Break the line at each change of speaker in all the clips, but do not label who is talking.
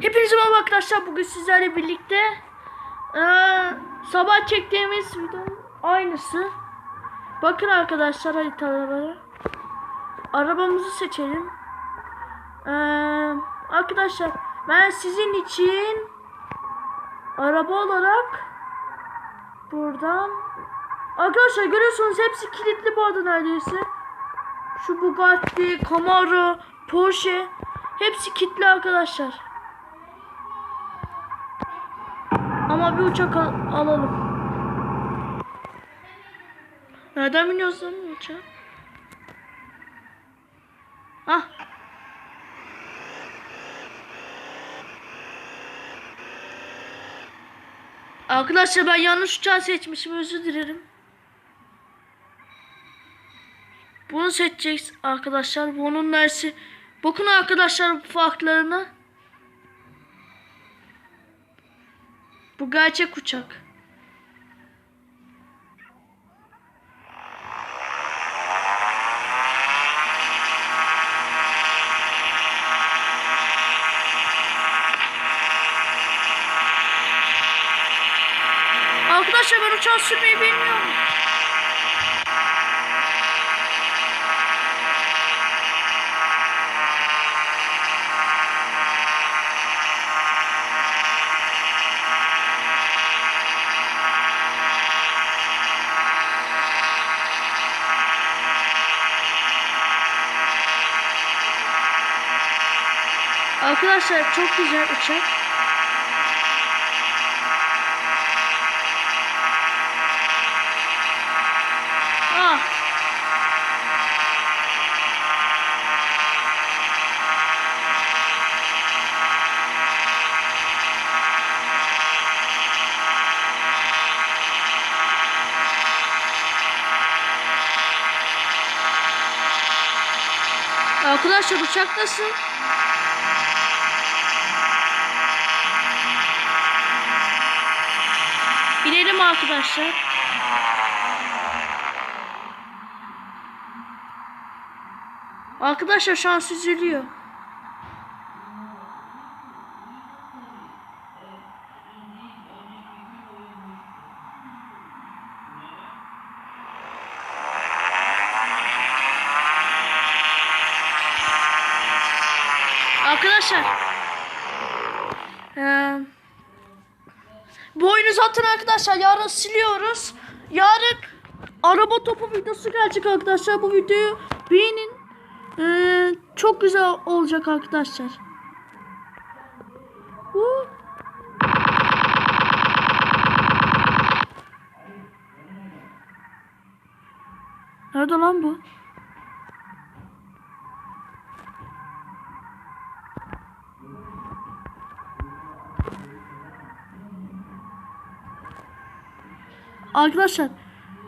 Hepinize merhaba arkadaşlar. Bugün sizlerle birlikte eee, sabah çektiğimiz videonun aynısı. Bakın arkadaşlar haritalara. Arabamızı seçelim. Eee, arkadaşlar ben sizin için araba olarak buradan Arkadaşlar görüyorsunuz hepsi kilitli bu arada neredeyse. Şu Bugatti, Camaro, Porsche hepsi kilitli arkadaşlar. Ama bir uçak al- alalım. Nereden biniyorsun uçağa? Ah. Arkadaşlar ben yanlış uçağı seçmişim özür dilerim. Bunu seçeceğiz arkadaşlar. Bunun neresi? Bakın arkadaşlar farklarına. Bu gerçek uçak. Arkadaşlar ben uçağı sürmeyi bilmiyorum. Arkadaşlar çok güzel uçak. Ah. Arkadaşlar uçak nasıl? İnelim arkadaşlar. Arkadaşlar şu an süzülüyor. Arkadaşlar. Eee bu oyunu zaten arkadaşlar yarın siliyoruz. Yarın araba topu videosu gelecek arkadaşlar. Bu videoyu beğenin. Ee, çok güzel olacak arkadaşlar. Huu. Nerede lan bu? Arkadaşlar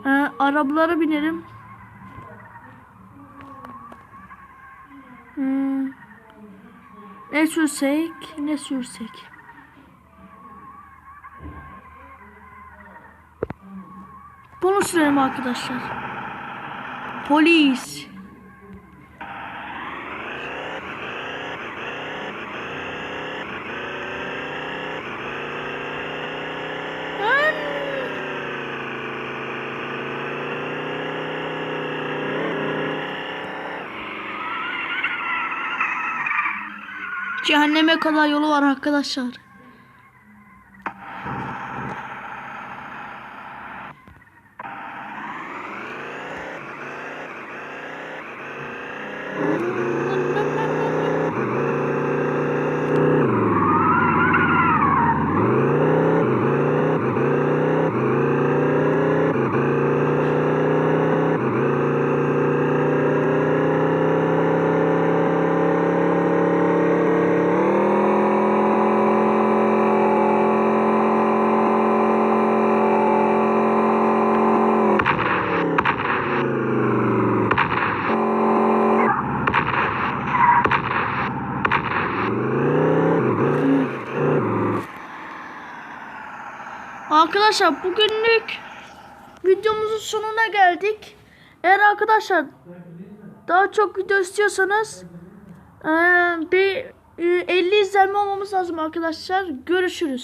e, arabalara binelim. Hmm. Ne sürsek, ne sürsek. Bunu sürelim arkadaşlar. Polis. Cehenneme kadar yolu var arkadaşlar. Arkadaşlar bugünlük videomuzun sonuna geldik. Eğer arkadaşlar daha çok video istiyorsanız bir e, 50 izlenme olmamız lazım arkadaşlar. Görüşürüz.